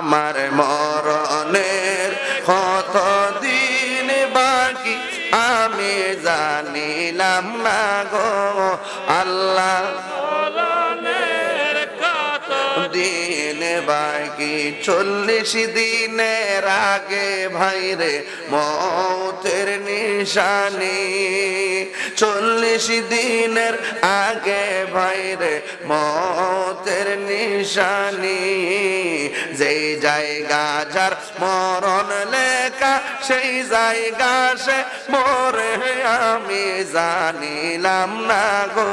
আমার মরণের বাকি চল্লিশ দিনের আগে ভাইরে মতের নিশানি। চল্লিশ দিনের আগে ভাইরে মতের নিশানি। যেই জায়গা যার মরণ লেখা, সেই জায়গা সে মরে আমি জানিলাম না গো।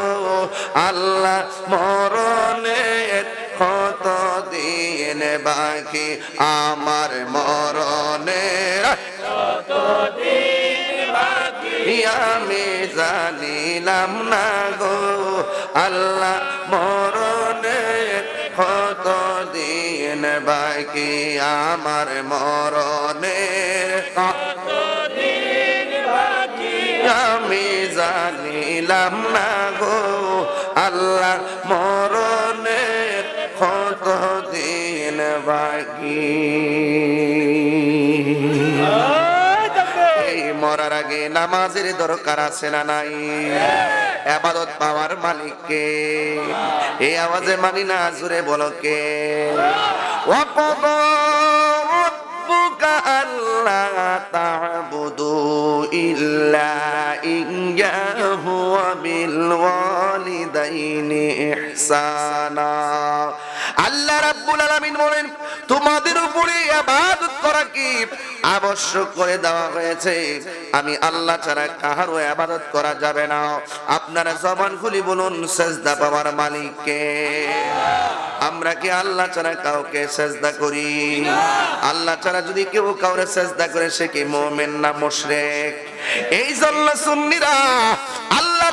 আল্লাহ মরণের কত দিন বাকি আমার মরণের আমি জানিলাম না গো, আল্লাহ মরণের কত দিন বাকি আমার মরণের কত আমি জানিলাম না গো, আল্লাহ বাকি এই মরার আগে নামাজের দরকার আছে না নাই আবাদত পাওয়ার মালিককে এই আওয়াজে মানি না জুড়ে বলো কে وقضى ربك ألا تعبدوا إلا إياه وبالوالدين إحسانا আল্লাহ রাব্বুল আলামিন বলেন, তোমাদের উপরে ইবাদত করা কি আবশ্যক করে দেওয়া হয়েছে? আমি আল্লাহ ছাড়া কাহারও ইবাদত করা যাবে না। আপনারা জবান খুলি বলুন, সেজদা পাওয়ার মালিককে আমরা কি আল্লাহ ছাড়া কাউকে সেজদা করি? আল্লাহ ছাড়া যদি কেউ কাউরে সেজদা করে, সে কি মুমিন না মুশরিক? এই জন্য সুন্নিরা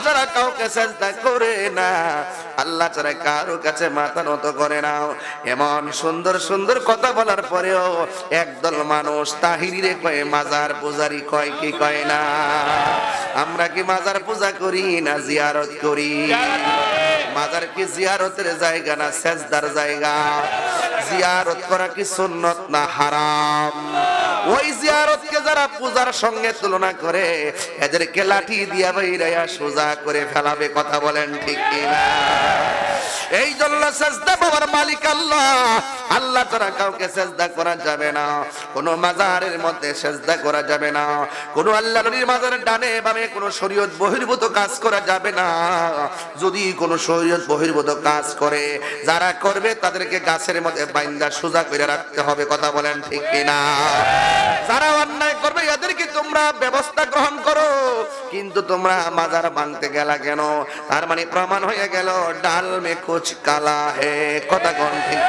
ছাড়া কাউকে সেজদা করে না, আল্লাহ ছাড়া কারও কাছে মাথা নত করে না, এমন সুন্দর সুন্দর কথা বলার পরেও একদল মানুষ তাহিরিরে কয়ে, মাজার পূজারি কয় কি কয় না? আমরা কি মাজার পূজা করি না জিয়ারত করি? মাজার কি জিয়ারতের জায়গা না সেজদার জায়গা? জিয়ারত করা কি সুন্নত না হারাম? ওই জিয়ারতকে যারা পূজার সঙ্গে তুলনা করে, এদেরকে লাঠি দিয়া বাইরাইয়া সোজা করে ফেলাবে, কথা বলেন ঠিক কিনা? এই জন্য সেজদা পাওয়ার মালিক আল্লাহ। আল্লাহ ছাড়া কাউকে সেজদা করা যাবে না। কোনো মাজারের মধ্যে সেজদা করা যাবে না। কোনো আল্লাহ নবীর মাজারের ডানে বামে কোনো শরীয়ত বহির্ভূত কাজ করা যাবে না। যদি কোনো শরীয়ত বহির্ভূত কাজ করে, যারা করবে তাদেরকে গাছের মধ্যে বাইন্দা সোজা করে রাখতে হবে। কথা বলেন ঠিক কিনা? যারা অন্যায় করবে এদেরকে তোমরা ব্যবস্থা গ্রহণ করো? কিন্তু তোমরা মাজার ভাঙতে গেলা কেন? তার মানে প্রমাণ হয়ে গেল, ডাল মে কুচ কালা হে। কথা কোন ঠিক?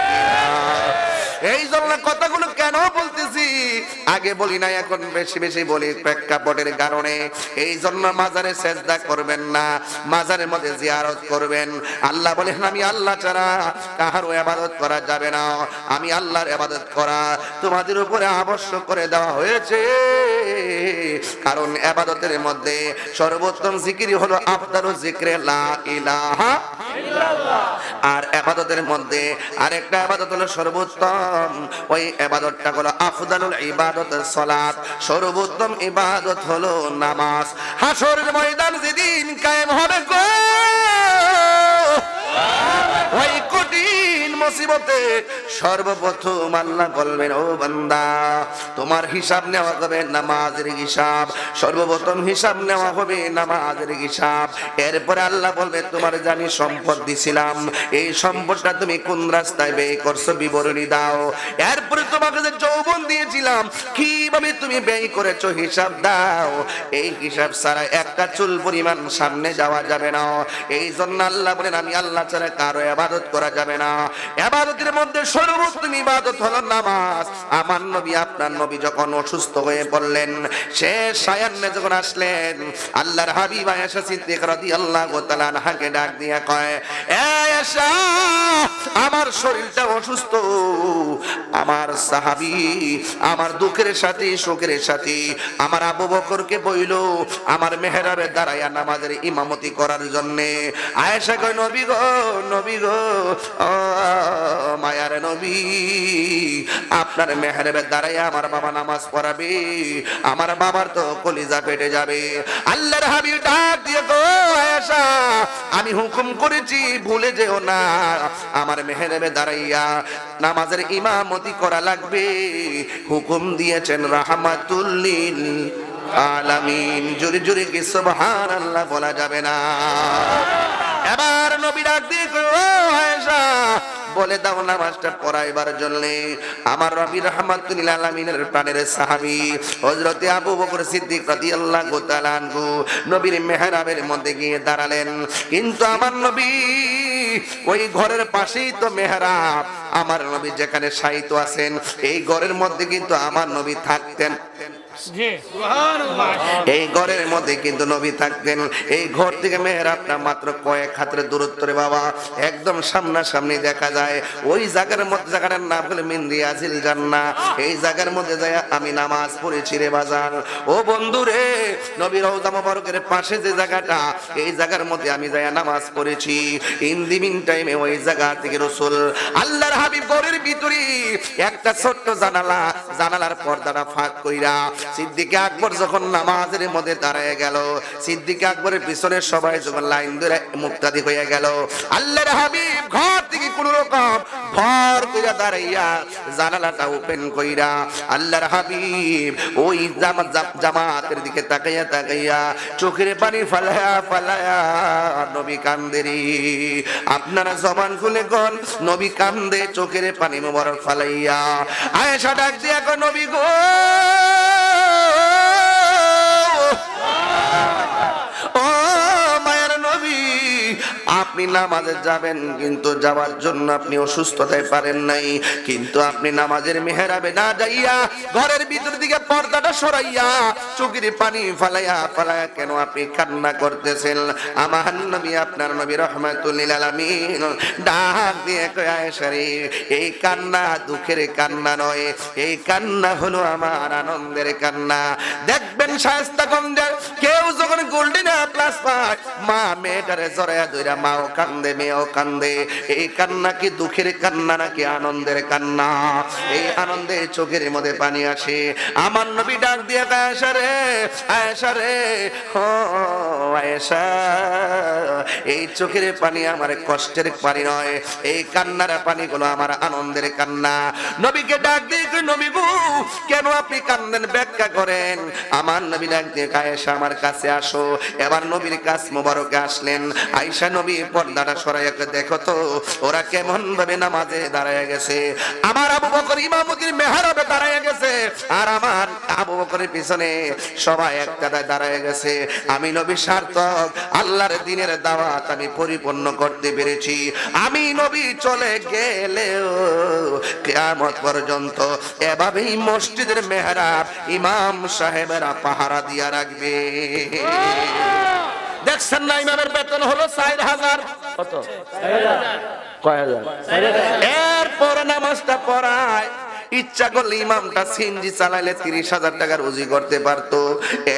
এই জন্য কথাগুলো কেন বলতেছি? আগে বলি না, এখন বেশি বেশি বলি প্রেক্ষাপটের কারণে। এই জন্য মাজারে সেজদা করবেন না, মাজারের মধ্যে জিয়ারত করবেন। আল্লাহ বলেন, আমি আল্লাহ ছাড়া কাহারও আবাদত করা যাবে না। আমি আল্লাহর আবাদত করা তোমাদের উপরে আবশ্যক করে দেওয়া হয়েছে। কারণ আবাদতের মধ্যে সর্বোত্তম জিকির হলো আফদারু জিকরে লা ইলাহা আর আবাদতের মধ্যে আরেকটা আবাদত হলো সর্বোত্তম। ওই আবাদতটা হলো আফদালুল ইবাদত, সালাত। সর্বোত্তম ইবাদত হলো নামাজ। হাসরের ময়দান যেদিন কায়েম হবে গো। ওই মুসিবতে সর্বপ্রথম আল্লাহ বলবেন, ও বান্দা, তোমার হিসাব নেওয়া হবে নামাজের হিসাব। সর্বপ্রথম হিসাব নেওয়া হবে নামাজের হিসাব। এরপরে আল্লাহ বলবে, তোমার জানি সম্পদ দিছিলাম, এই সম্পদটা তুমি কোন রাস্তায় ব্যয় করছ বিবরণী দাও। এরপরে তোমাকে যে যৌবন দিয়েছিলাম, কীভাবে তুমি ব্যয় করেছ হিসাব দাও। এই হিসাব ছাড়া একটা চুল পরিমাণ সামনে যাওয়া যাবে না। এই জন্য আল্লাহ বলেন, আমি আল্লাহ ছাড়া কারও আবাদত করা যাবে না। আবাদতের মধ্যে সর্বোত্তম ইবাদত হলো নামাজ। আমার নবী, আপনার নবী যখন অসুস্থ হয়ে পড়লেন শেষ সায়ান্নে যখন আসলেন, আল্লাহর হাবিব আয়েশা সিদ্দিক রাদিয়াল্লাহু তাআলা আনহাকে ডাক দিয়ে কয়, এ আয়েশা আমার শরীরটা অসুস্থ। আমার সাহাবি, আমার দুঃখের সাথে শোকের সাথে, আমার আবু বকরকে বইল, আমার মেহরাবের দাঁড়াইয়া নামাজের ইমামতি করার জন্য। আয়েশা কয়, নবী গো নবী গো মায়ার নবী, আপনার মেহরাবের দাঁড়াইয়া আমার বাবা নামাজ পড়াবে, আমার বাবার তো কলিজা পেটে যাবে। আল্লাহর হাবিব ডাক দিয়ে, গো আয়েশা আমি হুকুম করেছি, ভুলে যেও না। আমার মেহরাবে দাঁড়াইয়া নামাজের ইমামতি করা লাগবে। হুকুম দিয়েছেন, রাহমাতুল্লিল আলামিন। জোরে জোরে কি সুবহান আল্লাহ বলা যাবে না। এবার নবী ডাক দিয়ে বলে দাও নামাজটা পড়াইবার জন্য। আমার রবি রহমাতুল আলমিনের প্রাণের সাহাবি হজরতে আবু বকর সিদ্দিক রাদিয়াল্লাহু তাআলা আনহু নবীর মেহরাবের মধ্যে গিয়ে দাঁড়ালেন। কিন্তু আমার নবী ওই ঘরের পাশেই তো মেহরাব, আমার নবী যেখানে শায়িত আছেন, এই ঘরের মধ্যে কিন্তু আমার নবী থাকতেন। এই ঘরের মধ্যে কিন্তু নবী থাকতেন। এই ঘর থেকে মেহরাবটা মাত্র কয়েক হাতের দূরত্ব রে বাবা। একদম সামনাসামনি দেখা যায়। ওই জায়গার মধ্যে জায়গাটার নাম হলো মিন্দি আজিল জান্না এই জায়গার মধ্যে যায় আমি নামাজ পড়েছি রে বাজার ও বন্ধু রে নবী রওজা মোবারকের পাশে যে জায়গাটা, এই জায়গার মধ্যে আমি যায় নামাজ পড়েছি। ইন দি মিন টাইমে ওই জায়গা থেকে রসুল আল্লাহর হাবিব ঘরের ভিতরে একটা ছোট্ট জানালা, জানালার পর্দাটা ফাঁক কইরা সিদ্দিকে আকবর যখন নামাজের মধ্যে দাঁড়ায় গেল, সিদ্দিকে আকবরের পিছনে সবাই যখন লাইন ধরে মুক্তাদি হয়ে গেল, আল্লাহর হাবিব ঘর থেকে কোন রকম ভর কইরা দাঁড়াইয়া জানালাটা ওপেন কইরা আল্লাহর হাবিব ওই জাম- জামাতের দিকে তাকাইয়া তাকাইয়া চোখের পানি ফালায়া ফালায়া নবী কান্দেরি আপনারা জবান খুলে কোন, নবী কান্দে চোখের পানি মোবারক ফালাইয়া। আয়েশা ডাক দিয়া নবী গো! ও মায়ের নবী, আপনি নামাজে যাবেন, কিন্তু যাওয়ার জন্য আপনি অসুস্থতায় পারেন নাই। কিন্তু আপনি নামাজের মেহেরাবে না যাইয়া ঘরের ভিতর দিকে পর্দাটা সরাইয়া চোখের পানি ফালাইয়া ফালাইয়া কেন আপনি কান্না করতেছেন? আমার নবী, আপনার নবী রহমাতুল্লিল আলামিন ডাক দিয়ে কয় আয়েশা এই কান্না দুঃখের কান্না নয়। এই কান্না হলো আমার আনন্দের কান্না। দেখবেন শায়স্তাগঞ্জের কেউ যখন গোল্ডেন প্লাস পায়, মা মেয়েটারে জড়াইয়া ধইরা মাও কান্দে, মেয়েও কান্দে। এই কান্না কি দুঃখের কান্না নাকি আনন্দের কান্না? এই আনন্দে চোখের মধ্যে পানি আসে। আমার নবী ডাক দিয়ে আয়েশা রে আয়েশা রে ও আয়েশা এই চোখের পানি আমার কষ্টের পানি নয় এই কান্নার পানিগুলো আমার আনন্দের কান্না। নবীকে ডাক দিয়ে নবী গো কেন আপনি কান্দেন ব্যাখ্যা করেন? আমার নবী ডাক দিয়ে আয়েশা আমার কাছে আসো। এবার নবীর কাছ মোবারকে আসলেন। আয়েশা নবী পর্দাটা সরাইয়া কয়, দেখো তো ওরা কেমন ভাবে নামাজে দাঁড়ায় গেছে। আমার আবু বকর ইমামতির মেহরাবে দাঁড়ায় গেছে। আর আমার আবু বকরের পিছনে সবাই এক কাদায় দাঁড়ায় গেছে। আমি নবী সার্থক, আল্লাহর দিনের দাওয়াত আমি পরিপূর্ণ করতে পেরেছি। আমি নবী চলে গেলেও কেয়ামত পর্যন্ত এভাবেই মসজিদের মেহরাব ইমাম সাহেবেরা পাহারা দিয়া রাখবে। দেখছেন না ইমামের বেতন হলো চার হাজার? কত? কয় হাজার? এরপর নামাজটা পড়ায় ইচ্ছা করলে ইমামটা সিনজি চালাইলে তিরিশ হাজার টাকা রুজি করতে পারতো।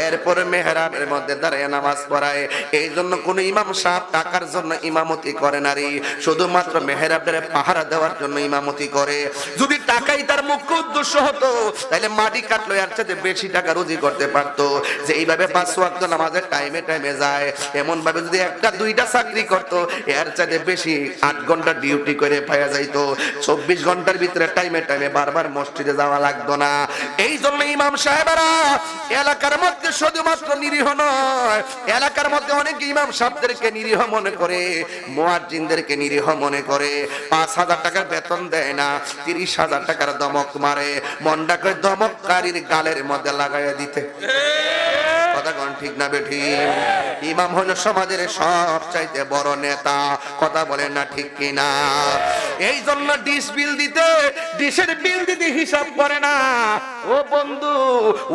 এরপরে মেহরাবের মধ্যে দাঁড়িয়ে নামাজ পড়ায়। এই জন্য কোন ইমাম সাহেব টাকার জন্য ইমামতি করে নারী শুধুমাত্র মেহরাবের পাহারা দেওয়ার জন্য ইমামতি করে। যদি টাকাই তার মুখ্য উদ্দেশ্য হতো, তাহলে মাটি কাটলো, এর চাইতে বেশি টাকা রুজি করতে পারতো। যে এইভাবে পাঁচ ওয়াক্ত নামাজের টাইমে টাইমে যায় এমন ভাবে যদি একটা, দুইটা চাকরি করতো, এর চাইতে বেশি আট ঘণ্টা ডিউটি করে পাওয়া যাইতো। চব্বিশ ঘণ্টার ভিতরে টাইমে টাইমে বারবার মসজিদে যাওয়া লাগতো না। এই জন্য ইমাম সাহেবেরা এলাকার মধ্যে শুধুমাত্র নিরীহ নয়, এলাকার মধ্যে অনেক ইমাম সাহেবদেরকে নিরীহ মনে করে, মুয়াজ্জিনদেরকে নিরীহ মনে করে। পাঁচ হাজার টাকার বেতন দেয় না, তিরিশ হাজার টাকার দমক মারে। মন্ডাকে দমককারীর গালের মধ্যে লাগাইয়া দিতে। কথা ঠিক না বেঠি ইমাম হলো সমাজের সব চাইতে বড় নেতা। কথা বলেন না ঠিক কিনা। এই জন্য ডিশ বিল দিতে, ডিশের বিল দিতে হিসাব করে না। ও বন্ধু,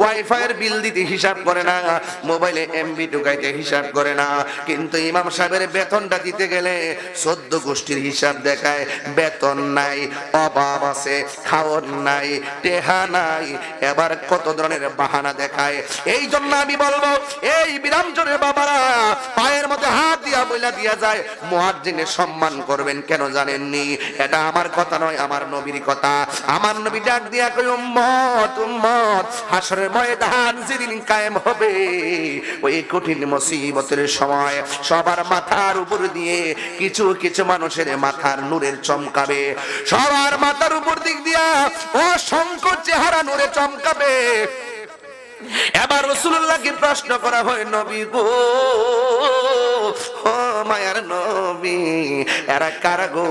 ওয়াইফাই এর বিল দিতে হিসাব করে না। মোবাইলে এমবি ঢুকাইতে হিসাব করে না। কিন্তু ইমাম সাহেবের বেতনটা দিতে গেলে চোদ্দ গোষ্ঠীর হিসাব দেখায়, বেতন নাই, অভাব আছে, খাওয়ার নাই, টেহা নাই, এবার কত ধরনের বাহানা দেখায়। এই জন্য আমি বলব এই বিরামজনের বাবারা, পায়ের মধ্যে হাত দিয়া বইলা দিয়া যায় মুয়াজ্জিনের সম্মান করবেন কেন জানেননি? এটা আমার কথা নয়, আমার নবীর কথা। আমার নবী ডাক দিয়া কই উম্মত উম্মত হাসরের ময়দান যেদিন কায়েম হবে, ওই কঠিন মুসিবতের সময় সবার মাথার উপর দিয়ে কিছু কিছু মানুষের মাথার নূরের চমকাবে। সবার মাথার উপর দিক দিয়া অসংখ্য চেহারা নূরে চমকাবে। এবার রসুল্লাহকে প্রশ্ন করা হয়, নবী গো মায়ার নবী, এরা কারা গো?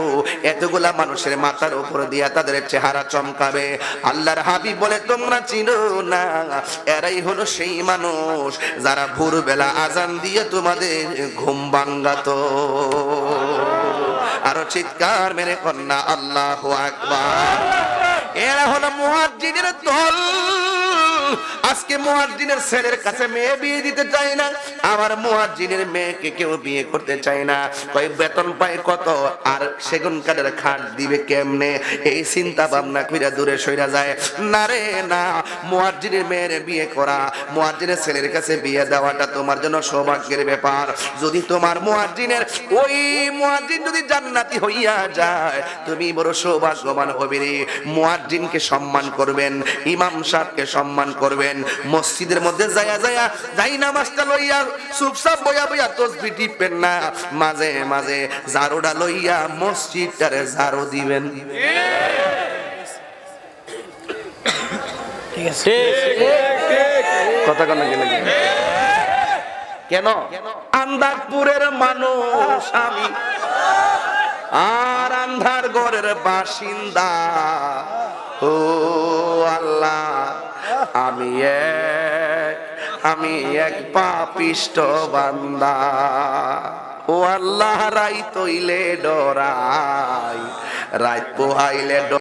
এতগুলা মানুষের মাথার উপর দিয়া তাদের চেহারা চমকাবে। আল্লাহর হাবিব বলে, তোমরা চিনো না, এরাই হলো সেই মানুষ যারা ভোরবেলা আজান দিয়ে তোমাদের ঘুম ভাঙ্গাতো। আরও চিৎকার মেরে কন্যা, আল্লাহ আকবার। এরা হলো মুহাজ্জিনের দল। আজকে মুয়াজ্জিনের ছেলের কাছে মেয়ে বিয়ে দিতে চাই না। আমার মুয়াজ্জিনের মেয়েকে কেউ বিয়ে করতে চায় না। কয়, বেতন পায় কত? আর সেগুন কাঠের খাট দিবে কেমনে? এই চিন্তা ভাবনা কইরা দূরে সইরা যায়। না রে, না, মুয়াজ্জিনের মেয়ের বিয়ে করা। মুয়াজ্জিনের ছেলের কাছে বিয়ে দেওয়াটা তোমার জন্য সৌভাগ্যের ব্যাপার। যদি তোমার মুয়াজ্জিনের, ওই মুয়াজ্জিন যদি জান্নাতি হইয়া যায়, তুমি বড় সৌভাগ্যবান হবে রে। মুয়াজ্জিনকে সম্মান করবেন, ইমাম সাহেবকে সম্মান করবেন। মসজিদের মধ্যে যায়া যায়া যাই নামাজটা লইয়া চুপচাপ বইয়া বইয়া তসবি টিপবেন না। মাঝে মাঝে জারোটা লইয়া মসজিদটারে জারো দিবেন। কথা কেন কেন? মানুষ আমি। আর আন্ধার ঘরের বাসিন্দা। ও আল্লাহ আমি এক আমি এক পাপিষ্ট বান্দা। ও আল্লাহ রাই তৈলে ডরাই রাত পোহাইলে